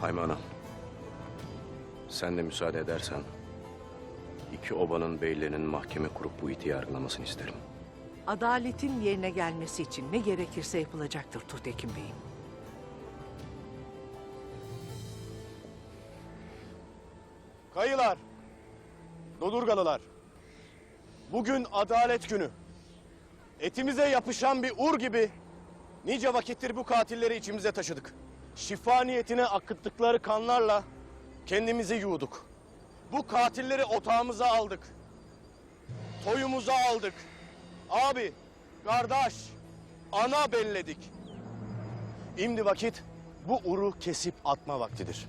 Hayma Ana. Sen de müsaade edersen... ...iki obanın beylerinin mahkeme kurup bu iti yargılamasını isterim. Adaletin yerine gelmesi için ne gerekirse yapılacaktır Tuhtekin Bey'im. Kayılar, Dodurgalılar. Bugün adalet günü. Etimize yapışan bir ur gibi nice vakittir bu katilleri içimize taşıdık. Şifa niyetine akıttıkları kanlarla kendimizi yuğduk. Bu katilleri otağımıza aldık. Toyumuza aldık. Abi, kardeş, ana belledik. Şimdi vakit bu uru kesip atma vaktidir.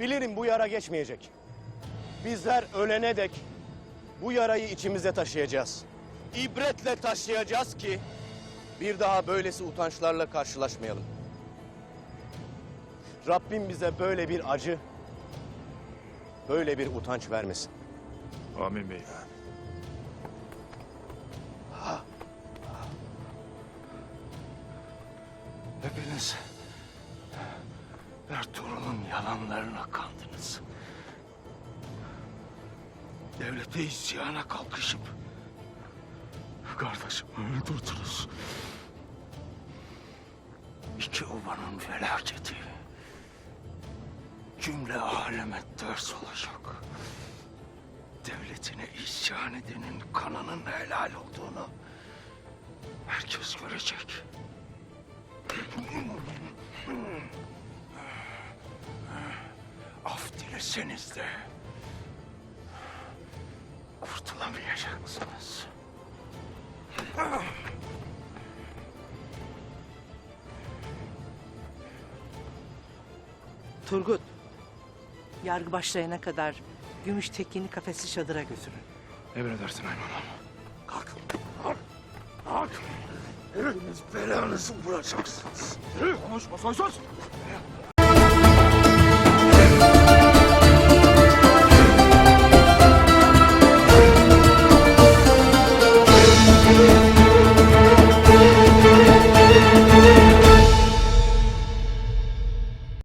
Bilirim bu yara geçmeyecek. Bizler ölene dek bu yarayı içimizde taşıyacağız. İbretle taşıyacağız ki bir daha böylesi utançlarla karşılaşmayalım. Rabbim bize böyle bir acı, böyle bir utanç vermesin. Amin beyim. Hepiniz Ertuğrul'un yalanlarına kandınız. Devlete isyana kalkışıp kardeşimi öldürdünüz. İki obanın felaketi cümle aleme ders olacak. Devletine isyan edenin kanının helal olduğunu herkes görecek. Af dileseniz de kurtulamayacaksınız. Turgut, yargı başlayana kadar Gümüş Tekin'i kafesli çadıra götürün. Emredersin Ayman ağam. Kalk. Kalk. Kalk. Hepiniz belanızı bulacaksınız. Konuşma soysuz.